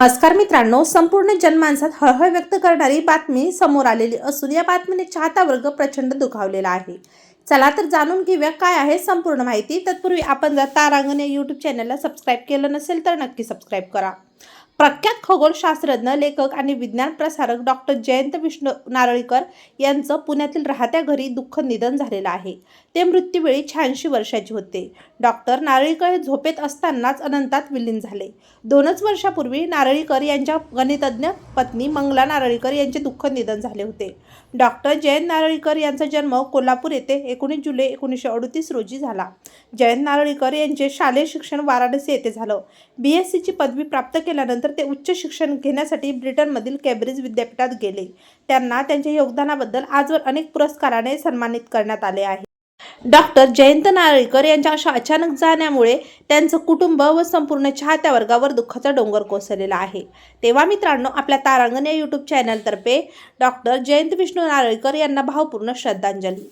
नमस्कार मित्रांनो संपूर्ण जनमानसात हळहळ व्यक्त करणारी बातमी समोर आलेली असून या बातमीने चाहता वर्ग प्रचंड दुखावलेला आहे. चला तर जाणून घेऊया काय आहे संपूर्ण माहिती. तत्पूर्वी आपण जर तारांगण या यूट्यूब चॅनलला सबस्क्राईब केलं नसेल तर नक्की सबस्क्राईब करा. प्रख्यात खगोलशास्त्रज्ञ लेखक आणि विज्ञान प्रसारक डॉक्टर जयंत विष्णू नारळीकर यांचं पुण्यातील राहत्या घरी दुःख निधन झालेलं आहे. ते मृत्यूवेळी शहाऐंशी वर्षाचे होते. डॉक्टर नारळीकर हे झोपेत असतानाच अनंतात विलीन झाले. दोनच वर्षापूर्वी नारळीकर यांच्या गणितज्ञ पत्नी मंगला नारळीकर यांचे दुःख निधन झाले होते. डॉक्टर जयंत नारळीकर यांचा जन्म कोल्हापूर येथे एकोणीस जुलै एकोणीसशे अडतीस रोजी झाला. जयंत नारळीकर यांचे शालेय शिक्षण वाराणसी येथे झालं. बी एस सीची पदवी प्राप्त केल्यानंतर ते उच्च शिक्षण घेण्यासाठी ब्रिटनमधील कॅम्ब्रिज विद्यापीठात गेले. त्यांना त्यांच्या योगदानाबद्दल आजवर अनेक पुरस्काराने सन्मानित करण्यात आले आहे. डॉक्टर जयंत नारळीकर यांच्या अशा अचानक जाण्यामुळे त्यांचं कुटुंब व संपूर्ण चाहत्या वर्गावर दुःखाचा डोंगर कोसळलेला आहे. तेव्हा मित्रांनो आपल्या तारांगण या यूट्यूब चॅनलतर्फे डॉक्टर जयंत विष्णू नारळीकर यांना भावपूर्ण श्रद्धांजली.